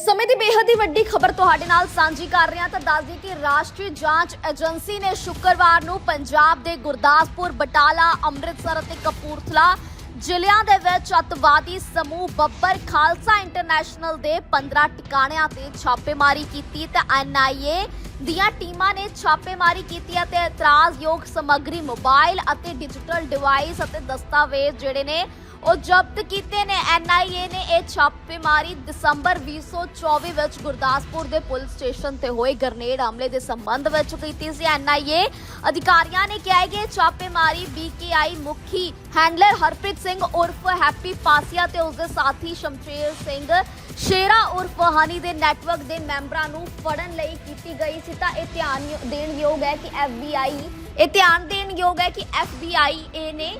ਇਸ ਸਮੇਂ ਦੀ ਬੇਹੱਦ ਹੀ ਵੱਡੀ ਖਬਰ ਤੁਹਾਡੇ ਨਾਲ ਸਾਂਝੀ ਕਰ ਰਹੇ ਹਾਂ ਤਾਂ ਦੱਸ ਦਈਏ ਕਿ ਰਾਸ਼ਟਰੀ ਜਾਂਚ ਏਜੰਸੀ ਨੇ ਸ਼ੁੱਕਰਵਾਰ ਨੂੰ ਪੰਜਾਬ ਦੇ ਗੁਰਦਾਸਪੁਰ, ਬਟਾਲਾ, ਅੰਮ੍ਰਿਤਸਰ ਅਤੇ ਕਪੂਰਥਲਾ ਜ਼ਿਲ੍ਹਿਆਂ ਦੇ ਵਿੱਚ ਅੱਤਵਾਦੀ ਸਮੂਹ ਬੱਬਰ ਖਾਲਸਾ ਇੰਟਰਨੈਸ਼ਨਲ ਦੇ 15 ਟਿਕਾਣਿਆਂ ਤੇ ਛਾਪੇਮਾਰੀ ਕੀਤੀ ਤੇ ਐਨਆਈਏ ਦੀਆਂ ਟੀਮਾਂ ਨੇ ਛਾਪੇਮਾਰੀ ਕੀਤੀ ਅਤੇ ਇਤਰਾਜ਼ਯੋਗ ਸਮੱਗਰੀ ਮੋਬਾਈਲ ਅਤੇ ਡਿਜੀਟਲ ਡਿਵਾਈਸ ਅਤੇ ਦਸਤਾਵੇਜ਼ ਜਿਹੜੇ ਨੇ ਉਹ ਜ਼ਬਤ ਕੀਤੇ ਨੇ। ਐਨਆਈਏ ਨੇ ਇਹ ਛਾਪੇਮਾਰੀ ਦਸੰਬਰ 2024 ਵਿੱਚ ਗੁਰਦਾਸਪੁਰ ਦੇ ਪੁਲਿਸ ਸਟੇਸ਼ਨ ਤੇ ਹੋਏ ਗ੍ਰਨੇਡ ਹਮਲੇ ਦੇ ਸੰਬੰਧ ਵਿੱਚ ਕੀਤੀ ਸੀ। ਐਨਆਈਏ ਅਧਿਕਾਰੀਆਂ ਨੇ ਕਿਹਾ ਕਿ ਛਾਪੇਮਾਰੀ ਬੀਕੇਆਈ ਮੁਖੀ ਹੈਂਡਲਰ ਹਰਪ੍ਰੀਤ ਸਿੰਘ ਉਰਫ ਹੈਪੀ ਪਾਸੀਆ ਤੇ ਉਸਦੇ ਸਾਥੀ ਸ਼ਮਸ਼ੇਰ ਸਿੰਘ ਸ਼ੇਰਾ ਉਰਫ ਹਨੀ ਦੇ ਨੈਟਵਰਕ ਦੇ ਮੈਂਬਰਾਂ ਨੂੰ ਫੜਨ ਲਈ ਕੀਤੀ ਗਈ ਸੀ। ਤਾਂ ਇਹ ਧਿਆਨ ਦੇਣ ਯੋਗ ਹੈ ਕਿ FBI ਇਹ ਧਿਆਨ ਦੇਣ ਯੋਗ ਹੈ ਕਿ FBI ਨੇ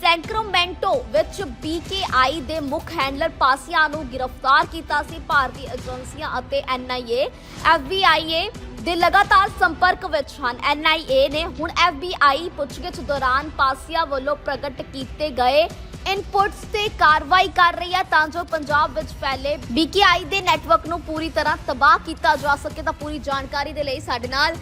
ਸੈਂਕਰੋਮੈਂਟੋ ਵਿੱਚ BKI ਦੇ ਮੁੱਖ ਹੈਂਡਲਰ ਪਾਸੀਆ ਨੂੰ ਗ੍ਰਿਫਤਾਰ ਕੀਤਾ ਸੀ। ਭਾਰਤੀ ਏਜੰਸੀਆਂ ਅਤੇ NIA FBI ਦੇ ਲਗਾਤਾਰ ਸੰਪਰਕ ਵਿੱਚ ਹਨ। NIA ਨੇ ਹੁਣ FBI ਪੁੱਛਗਿੱਛ ਦੌਰਾਨ ਪਾਸੀਆ ਵੱਲੋਂ ਪ੍ਰਗਟ ਕੀਤੇ ਗਏ ਇਨਪੁਟਸ ਤੇ ਕਾਰਵਾਈ ਕਰ ਰਹੀ ਹੈ ਤਾਂ ਜੋ ਪੰਜਾਬ ਵਿੱਚ ਫੈਲੇ BKI ਦੇ ਨੈਟਵਰਕ ਨੂੰ ਪੂਰੀ ਤਰ੍ਹਾਂ ਤਬਾਹ ਕੀਤਾ ਜਾ ਸਕੇ ਤਾਂ ਪੂਰੀ ਜਾਣਕਾਰੀ ਦੇ ਲਈ ਸਾਡੇ ਨਾਲ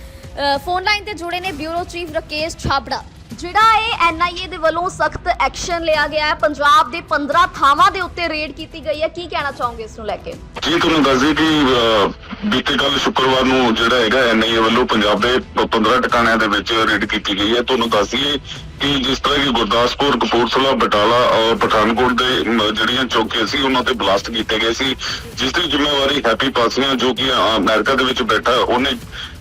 ਫੋਨ ਲਾਈਨ ਤੇ ਜੁੜੇ ਨੇ ਬਿਊਰੋ ਚੀਫ ਰਕੇਸ਼ ਛਾਬੜਾ। ਜਿਹੜਾ ਇਹ ਐਨਆਈਏ ਦੇ ਵੱਲੋਂ ਸਖਤ ਐਕਸ਼ਨ ਲਿਆ ਗਿਆ ਹੈ ਪੰਜਾਬ ਦੇ 15 ਥਾਵਾਂ ਦੇ ਉੱਤੇ ਰੇਡ ਕੀਤੀ ਗਈ ਹੈ। ਕੀ ਕਹਿਣਾ ਚਾਹੋਗੇ ਇਸ ਨੂੰ ਲੈ ਕੇ? ਜੀ ਤੁਹਾਨੂੰ ਦੱਸ ਕਿ ਅਹ, ਬੀਤੇ ਕੱਲ ਸ਼ੁੱਕਰਵਾਰ ਨੂੰ ਜਿਹੜਾ ਹੈਗਾ ਐਨਆਈਏ ਵੱਲੋਂ ਪੰਜਾਬ ਦੇ 15 ਟਿਕਾਣਿਆਂ ਦੇ ਵਿੱਚ ਰੇਡ ਕੀਤੀ ਗਈ ਹੈ। ਤੁਹਾਨੂੰ ਦੱਸ ਦਈਏ ਕਿ ਜਿਸ ਤਰ੍ਹਾਂ ਕਿ ਗੁਰਦਾਸਪੁਰ ਕਪੂਰਥਲਾ ਬਟਾਲਾ ਔਰ ਪਠਾਨਕੋਟ ਦੇ ਅਮ, ਜਿਹੜੀਆਂ ਚੌਕੀਆਂ ਸੀ ਉਹਨਾਂ ਤੇ ਬਲਾਸਟ ਕੀਤੇ ਗਏ ਸੀ। ਜਿਸ ਦੀ ਜ਼ਿੰਮੇਵਾਰੀ ਹੈਪੀ ਪਾਸੀਆਂ ਜੋ ਕਿ ਅਹ, ਅਮਰੀਕਾ ਦੇ ਵਿੱਚ ਬੈਠਾ ਉਹਨੇ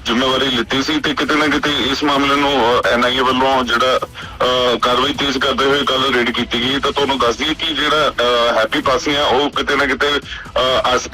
ਜ਼ਿੰਮੇਵਾਰੀ ਲਿੱਤੀ ਸੀ ਤੇ ਕਿਤੇ ਨਾ ਕਿਤੇ ਇਸ ਮਾਮਲੇ ਨੂੰ ਐਨਆਈਏ ਵੱਲੋਂ ਜਿਹੜਾ ਅਹ, ਕਾਰਵਾਈ ਤੇਜ਼ ਕਰਦੇ ਹੋਏ ਕੱਲ ਰੇਡ ਕੀਤੀ ਗਈ। ਤਾਂ ਤੁਹਾਨੂੰ ਦੱਸ ਦਈਏ ਕਿ ਜਿਹੜਾ ਅਹ, ਹੈਪੀ ਪਾਸੀਆਂ ਉਹ ਕਿਤੇ ਨਾ ਕਿਤੇ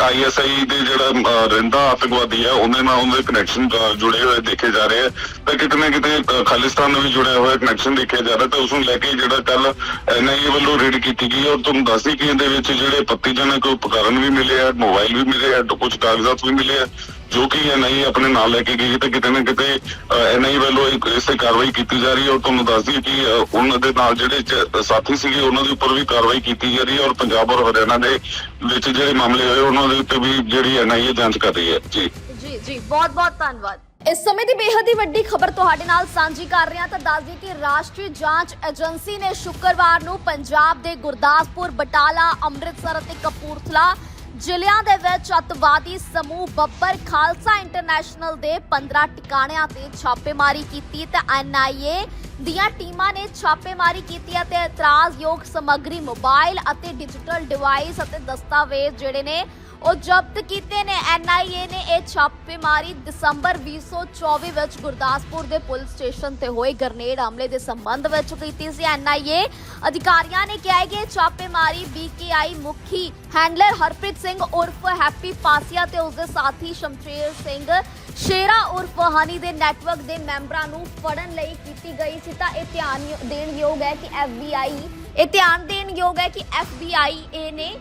ਆਈਐਸਆਈ ਦੇ ਜਿਹੜਾ ਰਹਿੰਦਾ ਆਤੰਕਵਾਦੀ ਹੈ ਉਹਦੇ ਨਾਲ ਉਹਦੇ ਕਨੈਕਸ਼ਨ ਜੁੜੇ ਹੋਏ ਦੇਖੇ ਜਾ ਰਹੇ ਆ। ਤਾਂ ਕਿਤੇ ਨਾ ਕਿਤੇ ਖਾਲਿਸਤਾਨ ਨਾਲ ਵੀ ਜੁੜਿਆ ਹੋਇਆ ਕਨੈਕਸ਼ਨ ਦੇਖਿਆ ਜਾ ਰਿਹਾ। ਤਾਂ ਉਸ ਨੂੰ ਲੈ ਕੇ ਜਿਹੜਾ ਕੱਲ ਐਨਆਈਏ ਵੱਲੋਂ ਰੇਡ ਕੀਤੀ ਗਈ ਔਰ ਤੁਹਾਨੂੰ ਦੱਸ ਦਈਏ ਕਿ ਇਹਦੇ ਵਿੱਚ ਜਿਹੜੇ ਪੱਤੀਜਨਕ ਉਪਕਰਨ ਵੀ ਮਿਲੇ ਆ ਮੋਬਾਈਲ ਵੀ ਮਿਲੇ ਆ ਕੁਝ ਕਾਗਜ਼ਾਤ ਵੀ ਮਿਲੇ ਆ। ਜੋ ਕਿ ਐਨਆਈਏ ਆਪਣੇ ਨਾਲ ਲੈ ਕੇ ਗਈ ਤੇ ਕਿਤੇ ਨਾ ਕਿਤੇ ਐਨਆਈਏ ਵੱਲੋਂ ਇਸੇ ਕਾਰਵਾਈ ਕੀਤੀ ਜਾ ਰਹੀ ਹੈ ਔਰ ਤੁਹਾਨੂੰ ਦੱਸ ਦਈਏ ਕਿ ਉਹਨਾਂ ਦੇ ਨਾਲ ਜਿਹੜੇ ਸਾਥੀ ਸੀਗੇ, ਉਹਨਾਂ ਦੇ ਉੱਪਰ ਵੀ ਕਾਰਵਾਈ ਕੀਤੀ ਜਾ ਰਹੀ ਹੈ ਔਰ ਪੰਜਾਬ ਔਰ ਹਰਿਆਣਾ ਦੇ ਵਿੱਚ ਜਿਹੜੇ ਮਾਮਲੇ ਹੋਏ, ਉਹਨਾਂ ਦੇ ਉੱਤੇ ਵੀ ਜਿਹੜੀ ਐਨਆਈਏ ਜਾਂਚ ਕਰ ਰਹੀ ਹੈ। ਜੀ। ਜੀ ਜੀ, ਬਹੁਤ ਬਹੁਤ ਧੰਨਵਾਦ। ਇਸ ਸਮੇਂ ਦੀ ਬੇਹੱਦ ਹੀ ਵੱਡੀ ਖਬਰ ਤੁਹਾਡੇ ਨਾਲ ਸਾਂਝੀ ਕਰ ਰਹੇ ਹਾਂ ਤਾਂ ਦੱਸ ਦਈਏ ਕਿ ਰਾਸ਼ਟਰੀ ਜਾਂਚ ਏਜੰਸੀ ਨੇ ਸ਼ੁੱਕਰਵਾਰ ਨੂੰ ਪੰਜਾਬ ਦੇ ਗੁਰਦਾਸਪੁਰ, ਬਟਾਲਾ, ਅੰਮ੍ਰਿਤਸਰ ਅਤੇ ਕਪੂਰਥਲਾ ਜ਼ਿਲ੍ਹਿਆਂ ਦੇ ਵਿੱਚ ਅੱਤਵਾਦੀ ਸਮੂਹ ਬੱਬਰ ਖਾਲਸਾ ਇੰਟਰਨੈਸ਼ਨਲ ਦੇ 15 ਟਿਕਾਣਿਆਂ ਤੇ ਛਾਪੇਮਾਰੀ ਕੀਤੀ ਤੇ ਐਨਆਈਏ ਦੀਆਂ ਟੀਮਾਂ ਨੇ ਛਾਪੇਮਾਰੀ ਕੀਤੀ ਅਤੇ ਇਤਰਾਜ਼ਯੋਗ ਸਮੱਗਰੀ ਮੋਬਾਈਲ ਅਤੇ ਡਿਜੀਟਲ ਡਿਵਾਈਸ ਅਤੇ ਦਸਤਾਵੇਜ਼ ਜਿਹੜੇ ਨੇ ਉਹ ਜ਼ਬਤ ਕੀਤੇ ਨੇ। ਐਨਆਈਏ ਨੇ ਇਹ ਛਾਪੇਮਾਰੀ ਦਸੰਬਰ 2024 ਵਿੱਚ ਗੁਰਦਾਸਪੁਰ ਦੇ ਪੁਲਿਸ ਸਟੇਸ਼ਨ ਤੇ ਹੋਏ ਗ੍ਰਨੇਡ ਹਮਲੇ ਦੇ ਸੰਬੰਧ ਵਿੱਚ ਕੀਤੀ ਸੀ ਐਨਆਈਏ ਅਧਿਕਾਰੀਆਂ ਨੇ ਕਿਹਾ ਕਿ ਛਾਪੇਮਾਰੀ ਬੀਕੇਆਈ ਮੁਖੀ ਹੈਂਡਲਰ ਹਰਪ੍ਰੀਤ ਸਿੰਘ ਉਰਫ ਹੈਪੀ ਪਾਸੀਆ ਤੇ ਉਸਦੇ ਸਾਥੀ ਸ਼ਮਸ਼ੇਰ ਸਿੰਘ ਸ਼ੇਰਾ ਉਰਫ ਹਨੀ ਦੇ ਨੈਟਵਰਕ ਦੇ ਮੈਂਬਰਾਂ ਨੂੰ ਫੜਨ ਲਈ ਕੀਤੀ ਗਈ ਸੀ। ਤਾਂ ਇਹ ਧਿਆਨ ਦੇਣ ਯੋਗ ਹੈ ਕਿ FBI ਇਹ ਧਿਆਨ ਦੇਣ ਯੋਗ ਹੈ ਕਿ FBI ਨੇ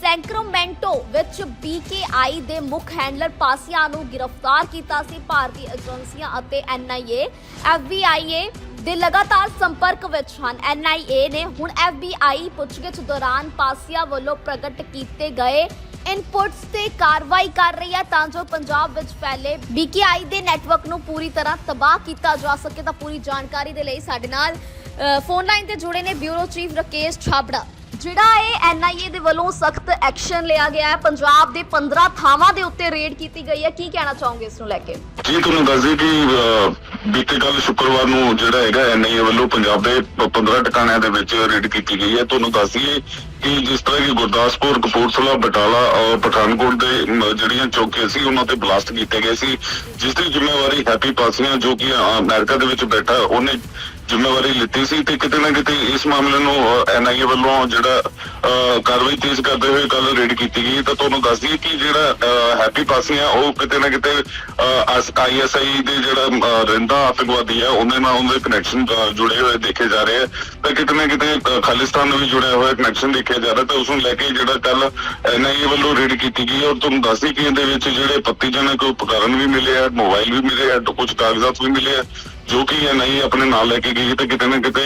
ਸੈਂਕਰੋਮੈਂਟੋ ਵਿੱਚ BKI ਦੇ ਮੁੱਖ ਹੈਂਡਲਰ ਪਾਸੀਆ ਨੂੰ ਗ੍ਰਿਫਤਾਰ ਕੀਤਾ ਸੀ। ਭਾਰਤੀ ਏਜੰਸੀਆਂ ਅਤੇ NIA FBI ਦੇ ਲਗਾਤਾਰ ਸੰਪਰਕ ਵਿੱਚ ਹਨ। NIA ਨੇ ਹੁਣ FBI ਪੁੱਛਗਿੱਛ ਦੌਰਾਨ ਪਾਸੀਆ ਵੱਲੋਂ ਪ੍ਰਗਟ ਕੀਤੇ ਗਏ ਇਨਪੁਟਸ ਤੇ ਕਾਰਵਾਈ ਕਰ ਰਹੀ ਹੈ ਤਾਂ ਜੋ ਪੰਜਾਬ ਵਿੱਚ ਫੈਲੇ BKI ਦੇ ਨੈਟਵਰਕ ਨੂੰ ਪੂਰੀ ਤਰ੍ਹਾਂ ਤਬਾਹ ਕੀਤਾ ਜਾ ਸਕੇ। ਤਾਂ ਪੂਰੀ ਜਾਣਕਾਰੀ ਦੇ ਲਈ ਸਾਡੇ ਨਾਲ ਅ, ਫੋਨ ਲਾਈਨ ਤੇ ਜੁੜੇ ਨੇ ਬਿਊਰੋ ਚੀਫ ਰਕੇਸ਼ ਛਾਬੜਾ। ਜਿਹੜਾ ਇਹ ਐਨਆਈਏ ਦੇ ਵੱਲੋਂ ਸਖਤ ਐਕਸ਼ਨ ਲਿਆ ਗਿਆ ਹੈ ਪੰਜਾਬ ਦੇ 15 ਥਾਵਾਂ ਦੇ ਉੱਤੇ ਰੇਡ ਕੀਤੀ ਗਈ ਹੈ। ਕੀ ਕਹਿਣਾ ਚਾਹੋਗੇ ਇਸ ਨੂੰ ਲੈ ਕੇ? ਜੀ ਤੁਹਾਨੂੰ ਦੱਸ ਦਈਏ ਕਿ ਅਹ, ਬੀਤੇ ਕੱਲ ਸ਼ੁੱਕਰਵਾਰ ਨੂੰ ਜਿਹੜਾ ਹੈਗਾ ਐਨਆਈਏ ਵੱਲੋਂ ਪੰਜਾਬ ਦੇ 15 ਟਿਕਾਣਿਆਂ ਦੇ ਵਿੱਚ ਰੇਡ ਕੀਤੀ ਗਈ ਹੈ। ਤੁਹਾਨੂੰ ਦੱਸ ਦਈਏ ਕਿ ਜਿਸ ਤਰ੍ਹਾਂ ਕਿ ਗੁਰਦਾਸਪੁਰ ਕਪੂਰਥਲਾ ਬਟਾਲਾ ਔਰ ਪਠਾਨਕੋਟ ਦੇ ਅਮ, ਜਿਹੜੀਆਂ ਚੌਕੀਆਂ ਸੀ ਉਹਨਾਂ ਤੇ ਬਲਾਸਟ ਕੀਤੇ ਗਏ ਸੀ ਜਿਸ ਦੀ ਜ਼ਿੰਮੇਵਾਰੀ ਹੈਪੀ ਪਾਸੀਆਂ ਜੋ ਕਿ ਅਹ, ਅਮਰੀਕਾ ਦੇ ਵਿੱਚ ਬੈਠਾ ਉਹਨੇ ਜ਼ਿੰਮੇਵਾਰੀ ਲਿੱਤੀ ਸੀ ਤੇ ਕਿਤੇ ਨਾ ਕਿਤੇ ਇਸ ਮਾਮਲੇ ਨੂੰ ਐਨਆਈਏ ਵੱਲੋਂ ਜਿਹੜਾ ਅਹ, ਕਾਰਵਾਈ ਤੇਜ਼ ਕਰਦੇ ਹੋਏ ਕੱਲ ਰੇਡ ਕੀਤੀ ਗਈ। ਤਾਂ ਤੁਹਾਨੂੰ ਦੱਸ ਦਈਏ ਕਿ ਜਿਹੜਾ ਅਹ, ਹੈਪੀ ਪਾਸੀਆਂ ਉਹ ਕਿਤੇ ਨਾ ਕਿਤੇ ਆਈਐਸਆਈ ਦੇ ਜਿਹੜਾ ਰਹਿੰਦਾ ਆਤੰਕਵਾਦੀ ਹੈ ਉਹਦੇ ਨਾਲ ਉਹਦੇ ਕਨੈਕਸ਼ਨ ਜੁੜੇ ਹੋਏ ਦੇਖੇ ਜਾ ਰਹੇ ਆ। ਤਾਂ ਕਿਤੇ ਨਾ ਕਿਤੇ ਖਾਲਿਸਤਾਨ ਨਾਲ ਵੀ ਜੁੜਿਆ ਹੋਇਆ ਕਨੈਕਸ਼ਨ ਦੇਖਿਆ ਜਾ ਰਿਹਾ ਤਾਂ ਉਸ ਨੂੰ ਲੈ ਕੇ ਜਿਹੜਾ ਕੱਲ ਐਨਆਈਏ ਵੱਲੋਂ ਰੇਡ ਕੀਤੀ ਗਈ ਔਰ ਤੁਹਾਨੂੰ ਦੱਸ ਦਈਏ ਕਿ ਇਹਦੇ ਵਿੱਚ ਜਿਹੜੇ ਪੱਤੀਜਨਕ ਉਪਕਰਨ ਵੀ ਮਿਲੇ ਆ ਮੋਬਾਈਲ ਵੀ ਮਿਲੇ ਆ ਕੁਝ ਕਾਗਜ਼ਾਤ ਵੀ ਮਿਲੇ ਆ। ਜੋ ਕਿ ਐਨਆਈਏ ਆਪਣੇ ਨਾਲ ਲੈ ਕੇ ਗਈ ਹੈ ਤੇ ਕਿਤੇ ਨਾ ਕਿਤੇ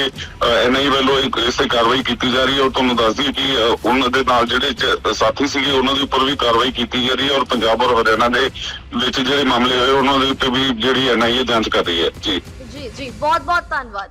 ਐਨਆਈਏ ਵੱਲੋਂ ਇੱਕ ਇਸੇ ਕਾਰਵਾਈ ਕੀਤੀ ਜਾ ਰਹੀ ਹੈ ਔਰ ਤੁਹਾਨੂੰ ਦੱਸ ਦਈਏ ਕਿ ਉਹਨਾਂ ਦੇ ਨਾਲ ਜਿਹੜੇ ਸਾਥੀ ਸੀਗੇ, ਉਹਨਾਂ ਦੇ ਉੱਪਰ ਵੀ ਕਾਰਵਾਈ ਕੀਤੀ ਜਾ ਰਹੀ ਹੈ ਔਰ ਪੰਜਾਬ ਔਰ ਹਰਿਆਣਾ ਦੇ ਵਿੱਚ ਜਿਹੜੇ ਮਾਮਲੇ ਹੋਏ, ਉਹਨਾਂ ਦੇ ਉੱਤੇ ਵੀ ਜਿਹੜੀ ਐਨਆਈਏ ਜਾਂਚ ਕਰ ਰਹੀ ਹੈ। ਜੀ। ਜੀ ਜੀ ਬਹੁਤ ਬਹੁਤ ਧੰਨਵਾਦ।